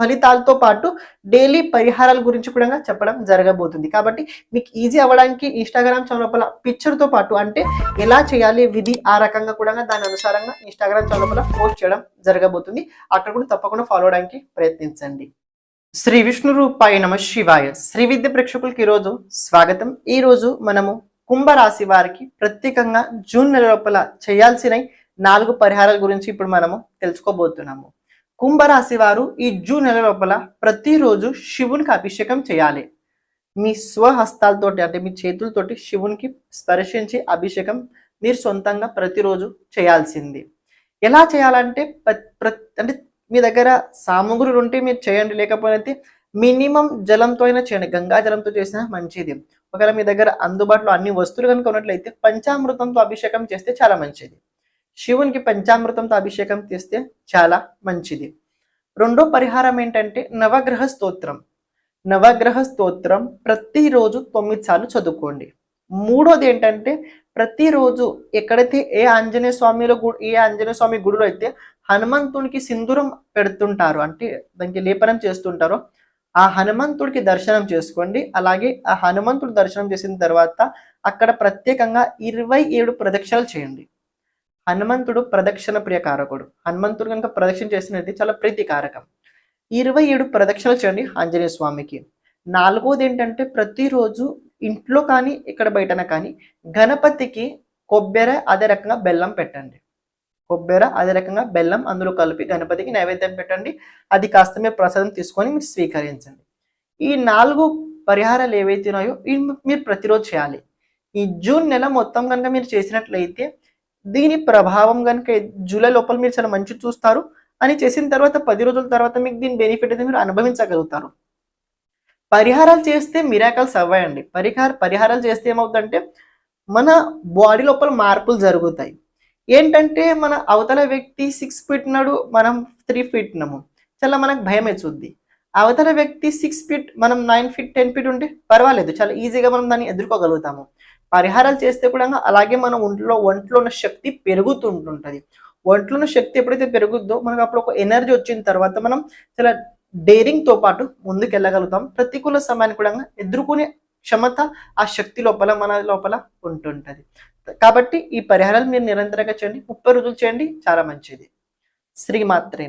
ఫలితాలతో పాటు డైలీ పరిహారాల గురించి కూడా చెప్పడం జరగబోతుంది. కాబట్టి మీకు ఈజీ అవ్వడానికి ఇన్స్టాగ్రామ్ చౌలపల పిక్చర్తో పాటు అంటే ఎలా చేయాలి విధి ఆ రకంగా కూడా దాని అనుసారంగా ఇన్స్టాగ్రామ్ చౌలపల పోస్ట్ చేయడం జరగబోతుంది. అక్కడ కూడా తప్పకుండా ఫాలో అవడానికి ప్రయత్నించండి. శ్రీ విష్ణు రూపాయ నమ శివాయ. శ్రీ విద్య ప్రేక్షకులకి ఈరోజు స్వాగతం. ఈ రోజు మనము కుంభరాశి వారికి ప్రత్యేకంగా జూన్ నెల లోపల చేయాల్సిన నాలుగు పరిహారాల గురించి ఇప్పుడు మనము తెలుసుకోబోతున్నాము. కుంభరాశి వారు ఈ జూన్ నెల లోపల ప్రతిరోజు శివునికి అభిషేకం చేయాలి. మీ స్వహస్తాలతోటి అంటే మీ చేతులతోటి శివునికి స్పర్శించి అభిషేకం మీరు సొంతంగా ప్రతిరోజు చేయాల్సింది. ఎలా చేయాలంటే ప్ర- అంటే మీ దగ్గర సామగ్రులు ఉంటే మీరు చేయండి. లేకపోతే మినిమం జలంతో అయినా చేయండి. గంగా జలంతో చేసినా మంచిది. ఒకవేళ మీ దగ్గర అందుబాటులో అన్ని వస్తువులు కనుక ఉన్నట్లయితే పంచామృతంతో అభిషేకం చేస్తే చాలా మంచిది. శివునికి పంచామృతంతో అభిషేకం చేస్తే చాలా మంచిది. రెండో పరిహారం ఏంటంటే నవగ్రహ స్తోత్రం. నవగ్రహ స్తోత్రం ప్రతిరోజు తొమ్మిది సార్లు చదువుకోండి. మూడోది ఏంటంటే ప్రతిరోజు ఎక్కడైతే ఏ ఆంజనేయ స్వామిలో గుడి ఏ ఆంజనేయ స్వామి గుడిలో అయితే హనుమంతునికి సింధూరం పెడుతుంటారు అంటే దానికి లేపనం చేస్తుంటారో ఆ హనుమంతుడికి దర్శనం చేసుకోండి. అలాగే ఆ హనుమంతుడు దర్శనం చేసిన తర్వాత అక్కడ ప్రత్యేకంగా ఇరవై ఏడు ప్రదక్షిణలు చేయండి. హనుమంతుడు ప్రదక్షిణ ప్రియకారకుడు హనుమంతుడు కనుక ప్రదక్షిణ చేసినది చాలా ప్రీతికారకం. ఇరవై ఏడు ప్రదక్షిణలు చేయండి ఆంజనేయ స్వామికి. నాలుగోది ఏంటంటే ప్రతిరోజు ఇంట్లో కానీ ఇక్కడ బయటన కానీ గణపతికి కొబ్బెర అదే రకంగా బెల్లం పెట్టండి. కొబ్బెర అదే రకంగా బెల్లం అందులో కలిపి గణపతికి నైవేద్యం పెట్టండి. అది కాస్త మీరు ప్రసాదం తీసుకొని మీరు స్వీకరించండి. ఈ నాలుగు పరిహారాలు ఏవైతే ఉన్నాయో మీరు ప్రతిరోజు చేయాలి. ఈ జూన్ నెల మొత్తం కనుక మీరు చేసినట్లయితే దీని ప్రభావం కనుక జూలై లోపల మీరు చాలా మంచి చూస్తారు. అని చేసిన తర్వాత పది రోజుల తర్వాత మీకు దీని బెనిఫిట్ అయితే మీరు అనుభవించగలుగుతారు. పరిహారాలు చేస్తే మిరాకల్స్ అవ్వాయండి. పరిహార పరిహారాలు చేస్తే ఏమవుతుందంటే మన బాడీ లోపల మార్పులు జరుగుతాయి. ఏంటంటే మన అవతల వ్యక్తి సిక్స్ ఫీట్ నాడు మనం త్రీ ఫీట్ ఉన్నాము. చాలా మనకు భయం వేస్తుంది అవతల వ్యక్తి సిక్స్ ఫీట్ మనం నైన్ ఫీట్ టెన్ ఫీట్ ఉంటే పర్వాలేదు. చాలా ఈజీగా మనం దాన్ని ఎదుర్కోగలుగుతాము. పరిహారాలు చేస్తే కూడా అలాగే మన ఒంట్లో ఒంట్లో ఉన్న శక్తి పెరుగుతుంటుంటుంది. ఒంట్లో ఉన్న శక్తి ఎప్పుడైతే పెరుగుద్దో మనకు అప్పుడు ఒక ఎనర్జీ వచ్చిన తర్వాత మనం చాలా డేరింగ్తో పాటు ముందుకు వెళ్ళగలుగుతాం ప్రతికూల సమయాన్ని కూడా ఎదుర్కొనే క్షమత ఆ శక్తి లోపల మన లోపల ఉంటుంటుంది. కాబట్టి ఈ పరిహారాలు మీరు నిరంతరంగా చేయండి. ముప్పై రోజులు చేయండి. చాలా మంచిది. శ్రీమాత్రేన